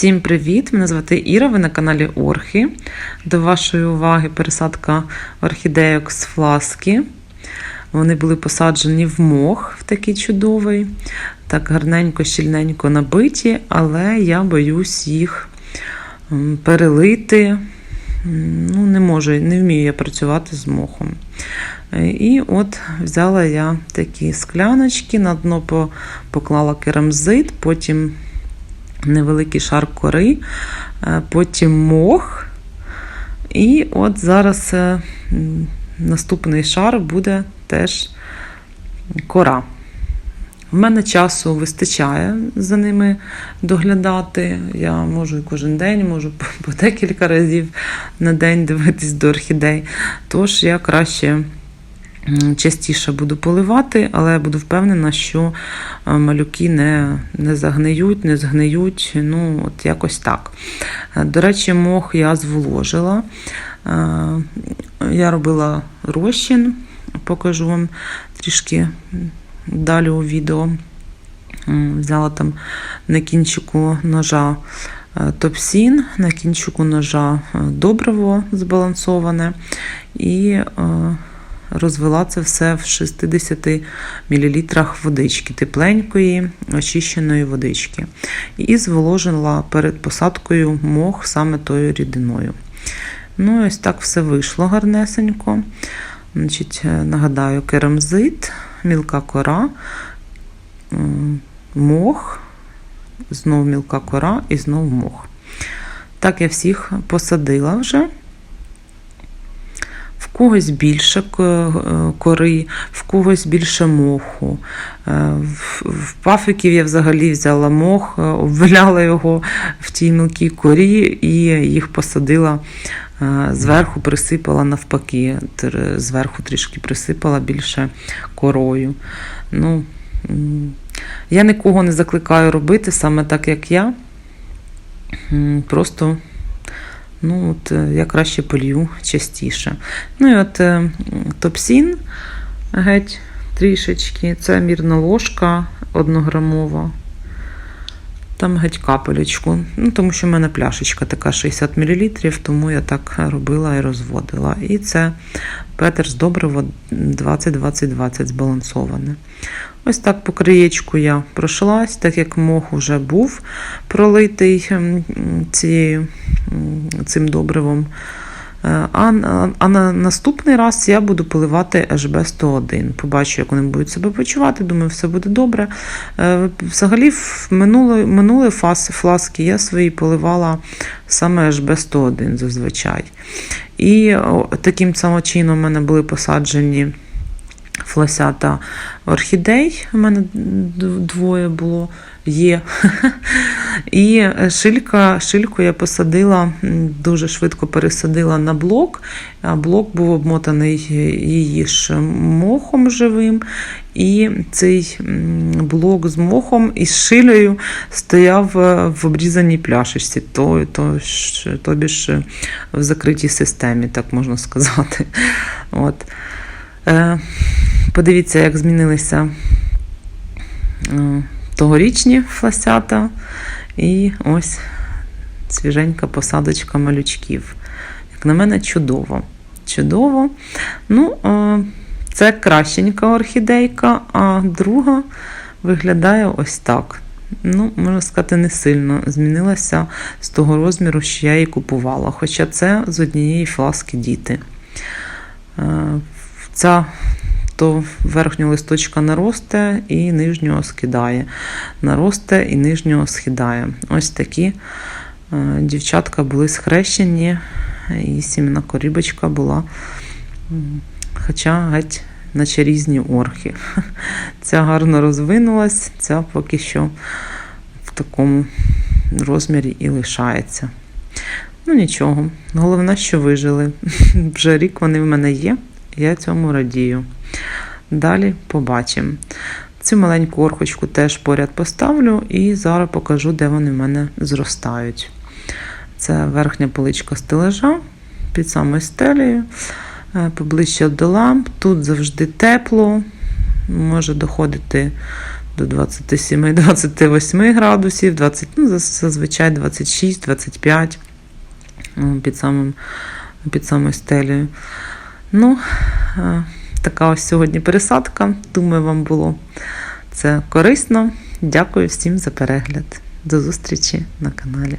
Всім привіт! Мене звати Іра, ви на каналі Орхи. До вашої уваги пересадка орхідейок з фласки. Вони були посаджені в мох в такий чудовий, так гарненько, щільненько набиті, але я боюсь їх перелити. Ну, не не вмію я працювати з мохом. Е, І от взяла я такі скляночки, на дно поклала керамзит, потім невеликий шар кори, е, потім мох. І от зараз е, наступний шар буде теж кора. В мене часу вистачає за ними доглядати. Я можу і кожен день, можу по- декілька разів на день дивитись до орхідей. Тож я краще частіше буду поливати, але буду впевнена, що е, малюки не, не загниють, не згниють. Ну, от якось так. Е, До речі, мох я зволожила. Е, Я робила розчин, покажу вам трішки далі у відео. Взяла там на кінчику ножа е, топсін, на кінчику ножа е, добриво збалансоване і е, розвела це все в 60 мл водички, тепленької, очищеної водички. І зволожила перед посадкою мох саме тою рідиною. Ну, ось так все вийшло гарнесенько. Значить, нагадаю, керамзит, мілка кора, мох, знов мілка кора і знов мох. Так я всіх посадила вже. Когось більше е, кори, в когось більше моху. Е, В пафиків я взагалі взяла мох, е, обваляла його в тій мілкій корі і їх посадила зверху, присипала навпаки, зверху трішки присипала більше корою. Ну, я нікого не закликаю робити саме так, як я. Просто ну, от, е, я краще полью частіше. Ну і от е, топсін геть трішечки. Це мірна ложка однограмова. Там геть капелечку. Ну, тому що в мене пляшечка така 60 мл, тому я так робила і розводила. І це Петерс добриво 20-20-20 збалансоване. Ось так по краєчку я пройшлась, так як мох вже був пролитий цією, цим добривом. Е, А, а на наступний раз я буду поливати HB101. Побачу, як вони будуть себе почувати. Думаю, все буде добре. Е, Взагалі, в минулої, минулої фаси фласки я свої поливала саме HB101 зазвичай. І таким чином у мене були посаджені фласята орхідей. У мене двоє було, є. І шилька, шильку я посадила, дуже швидко пересадила на блок. Блок був обмотаний її ж мохом живим. І цей блок з мохом і з шилею стояв е, в обрізаній пляшечці, то, то, тобі ж в закритій системі, так можна сказати. От. Е, Подивіться, як змінилися е, тогорічні фласята. І ось свіженька посадочка малючків. Як на мене, чудово. Чудово. Ну, е, це кращенька орхідейка, а друга виглядає ось так. Ну, можна сказати, не сильно змінилася з того розміру, що я її купувала. Хоча це з однієї фласки діти. Е, Ця то верхнього листочка наросте і нижнього скидає. Наросте і нижнього скидає. Ось такі е, дівчатка були схрещені, і сім'яна корібочка була, хоча геть наче різні орхи. Ця гарно розвинулась, ця поки що в такому розмірі і лишається. Ну нічого, головне, що вижили. Вже рік вони в мене є, я цьому радію. Далі побачимо. Цю маленьку орхочку теж поряд поставлю і зараз покажу, де вони в мене зростають. Це верхня поличка стележа під самою стелею. е, поближче до ламп. Тут завжди тепло, може доходити до 27-28 градусів, 20, ну, зазвичай 26-25 під, під самою стелею. Ну, е, така ось сьогодні пересадка. Думаю, вам було це корисно. Дякую всім за перегляд. До зустрічі на каналі.